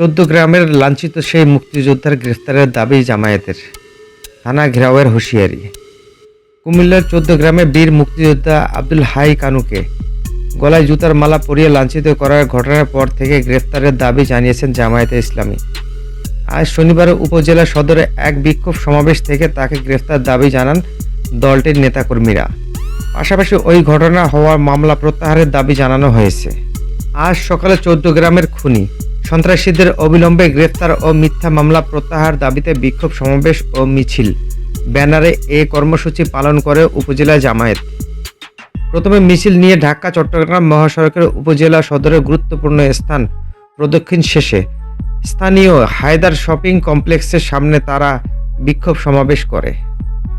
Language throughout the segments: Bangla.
চোদ্দ গ্রামের লাঞ্ছিত সেই মুক্তিযোদ্ধার গ্রেফতারের দাবি জামায়াতের। থানা ঘেরাওয়ের হুঁশিয়ারি। কুমিল্লার চোদ্দ গ্রামে বীর মুক্তিযোদ্ধা আব্দুল হাই কানুকে গলায় জুতার মালা পরিয়ে লাঞ্ছিত করার ঘটনার পর থেকে গ্রেফতারের দাবি জানিয়েছেন জামায়াতে ইসলামী। আজ শনিবার উপজেলা সদরে এক বিক্ষোভ সমাবেশ থেকে তাকে গ্রেফতার দাবি জানান দলটির নেতাকর্মীরা। পাশাপাশি ওই ঘটনা হওয়ার মামলা প্রত্যাহারের দাবি জানানো হয়েছে। আজ সকালে চোদ্দ গ্রামের খুনি সন্ত্রাসীদের অবিলম্বে গ্রেফতার ও মিথ্যা মামলা প্রত্যাহার দাবিতে বিক্ষোভ সমাবেশ ও মিছিল। ব্যানারে এ কর্মসূচি পালন করে উপজেলা জামায়াত। প্রথমে মিছিল নিয়ে ঢাকা, চট্টগ্রাম মহাসড়কের উপজেলা সদরের গুরুত্বপূর্ণ স্থান প্রদক্ষিণ শেষে। স্থানীয় হায়দার শপিং কমপ্লেক্সের সামনে তারা বিক্ষোভ সমাবেশ করে।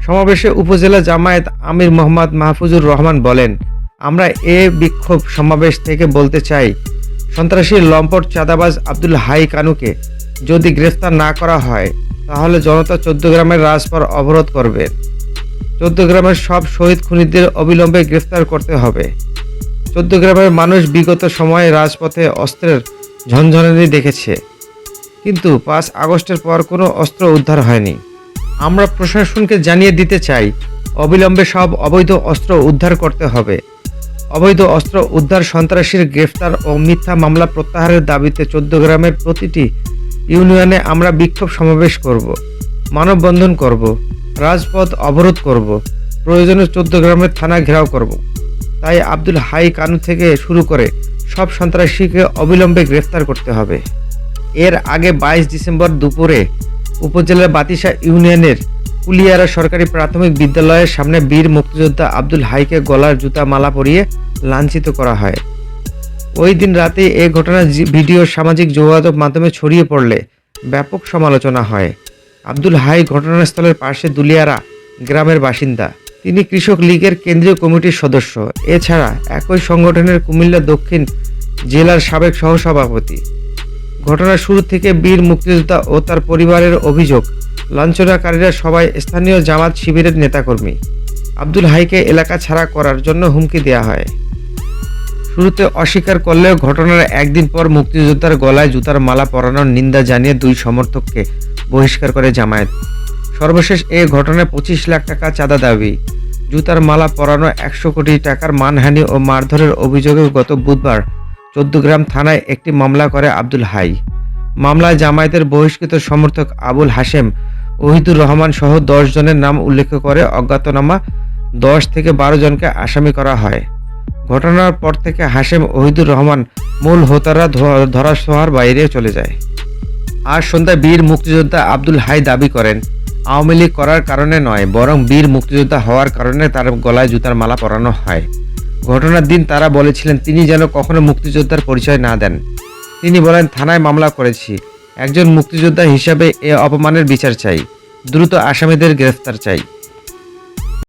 সমাবেশে উপজেলা জামায়াত আমির মোহাম্মদ মাহফুজুর রহমান বলেন, আমরা এ বিক্ষোভ সমাবেশ থেকে বলতে চাই সন্ত্রাসী লম্পট চাঁদাবাজ আব্দুল হাই কানুকে যদি গ্রেফতার না করা হয়, তাহলে জনতা গ্রামের রাজপথ অবরোধ করবে। গ্রামের সব শহীদ খুনিদের অবিলম্বে গ্রেফতার করতে হবে। গ্রামের মানুষ বিগত সময়ে রাজপথে অস্ত্রের ঝনঝনানি দেখেছে। কিন্তু পাঁচ আগস্টের পর কোনো অস্ত্র উদ্ধার হয়নি। আমরা প্রশাসনকে জানিয়ে দিতে চাই, অবিলম্বে সব অবৈধ অস্ত্র উদ্ধার করতে হবে। অবৈধ অস্ত্র উদ্ধার সন্ত্রাসীর গ্রেফতার ও মিথ্যা মামলা প্রত্যাহারের দাবিতে চোদ্দ গ্রামের প্রতিটি ইউনিয়নে আমরা বিক্ষোভ সমাবেশ করব, মানববন্ধন করব, রাজপথ অবরোধ করব, প্রয়োজনে চোদ্দ গ্রামের থানা ঘেরাও করব। তাই আব্দুল হাই কানু থেকে শুরু করে সব সন্ত্রাসীকে অবিলম্বে গ্রেফতার করতে হবে। এর আগে বাইশ ডিসেম্বর দুপুরে উপজেলার বাতিসা ইউনিয়নের কুলিয়ারা সরকারি প্রাথমিক বিদ্যালয়ের সামনে বীর মুক্তিযোদ্ধা আব্দুল হাইকে গলার জুতা মালা পরিয়ে লাঞ্ছিত করা হয়। ওই দিন রাতে এ ঘটনার ভিডিও সামাজিক যোগাযোগ মাধ্যমে ছড়িয়ে পড়লে ব্যাপক সমালোচনা হয়। আব্দুল হাই ঘটনাস্থলের পাশে দুলিয়ারা গ্রামের বাসিন্দা। তিনি কৃষক লীগের কেন্দ্রীয় কমিটির সদস্য। এছাড়া একই সংগঠনের কুমিল্লা দক্ষিণ জেলার সাবেক সহসভাপতি। ঘটনার শুরু থেকে বীর মুক্তিযোদ্ধা ও তার পরিবারের অভিযোগ, লাঞ্ছনাকারীরা সবাই স্থানীয় জামাত শিবিরের নেতাকর্মী। আব্দুল হাইকে এলাকা ছাড়া করার জন্য হুমকি দেওয়া হয়। শুরুতে অস্বীকার করলেও ঘটনার একদিন পর মুক্তিযোদ্ধার গলায় জুতার মালা পরানোর নিন্দা জানিয়ে দুই সমর্থককে বহিষ্কার করে জামায়াত। সর্বশেষ এ ঘটনায় পঁচিশ লাখ টাকা চাঁদা দাবি। জুতার মালা পরানো একশো কোটি টাকার মানহানি ও মারধরের অভিযোগে গত বুধবার চোদ্দগ্রাম থানায় একটি মামলা করে আব্দুল হাই। মামলায় জামায়াতের বহিষ্কৃত সমর্থক আবুল হাশেম, ওহিদুর রহমান সহ দশ জনের নাম উল্লেখ করে অজ্ঞাতনামা দশ থেকে বারো জনকে আসামি করা হয়। ঘটনার পর থেকে হাশেম, ওহিদুর রহমান মূল হোতারা ধ- ধরাছোঁয়ার বাইরে চলে যায়। আজ সন্ধ্যায় বীর মুক্তিযোদ্ধা আব্দুল হাই দাবি করেন, আওয়ামী লীগ করার কারণে নয়, বরং বীর মুক্তিযোদ্ধা হওয়ার কারণে তার গলায় জুতার মালা পরানো হয়। ঘটনার দিন তারা বলেছিলেন, তিনি যেন কখনো মুক্তিযোদ্ধার পরিচয় না দেন। তিনি বলেন, থানায় মামলা করেছি। একজন মুক্তিযোদ্ধা হিসাবে এ অপমানের বিচার চাই। দ্রুত আসামিদের গ্রেফতার চাই।